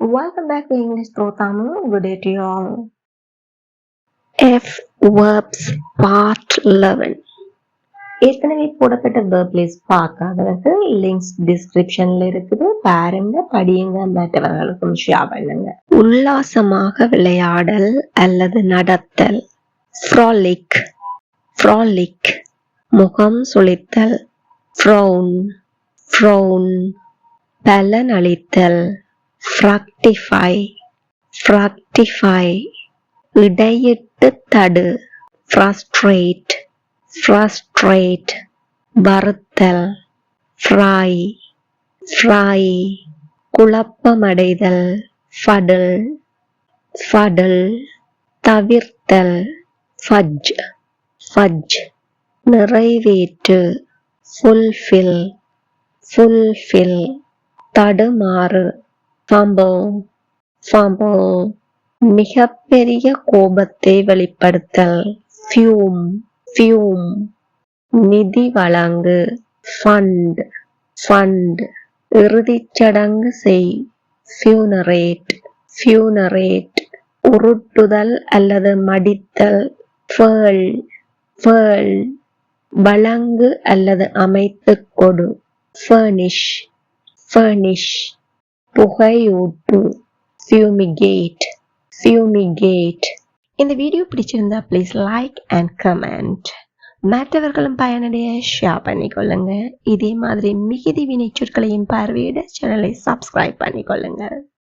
Welcome back to English Pro Tamil. Good day to you all. F verbs part 11. ஏற்கனவே போடப்பட்ட verb list பார்க்காதவர்கள் links டிஸ்கிரிப்ஷன்ல இருக்குது. பாருங்க படியுங்க மற்றவர்களுக்கும் ஷேர் பண்ணுங்க. உல்லாசமாக விளையாடல் அல்லது நடத்தல். ஃப்ராலிக் ஃப்ராலிக் முகம் சுளித்தல் ஃப்ரௌன் ஃப்ரௌன் பலனளித்தல். ஃப்ரக்டிஃபை ஃப்ரக்டிஃபை இடையிட்டு தடு. ஃப்ரஸ்ட்ரேட் ஃப்ரஸ்ட்ரேட் வருத்தல். ஃப்ரை ஃப்ரை குழப்பமடைதல். ஃபடல் ஃபடல் தவிர்த்தல். ஃபஜ் ஃபஜ் நிறைவேற்று. ஃபுல்ஃபில் ஃபுல்ஃபில் தடுமாறு. ஃபம்பிள் ஃபம்பிள் மிகப்பெரிய கோபத்தை வெளிப்படுத்தல். ஃபியூம் ஃபியூம் நிதி வழங்கு. ஃபண்ட் ஃபண்ட் இறுதிச் சடங்கு செய். ஃபியூனரேட் ஃபியூனரேட் உருட்டுதல் அல்லது மடித்தல். ஃபேள் ஃபேள் வழங்கு அல்லது அமைத்து கொடு. ஃபர்னிஷ் ஃபர்னிஷ் புகையூட்டு. ஃபியூமிகேட் ஃபியூமிகேட் இந்த வீடியோ பிடிச்சிருந்தா ப்ளீஸ் லைக் அண்ட் கமெண்ட் மற்றவர்களும் பயனடைய ஷேர் பண்ணிக்கொள்ளுங்க. இதே மாதிரி மிகுதி வினைச்சொற்களையும் பார்வையிட சேனலை சப்ஸ்கிரைப் பண்ணிக்கொள்ளுங்க.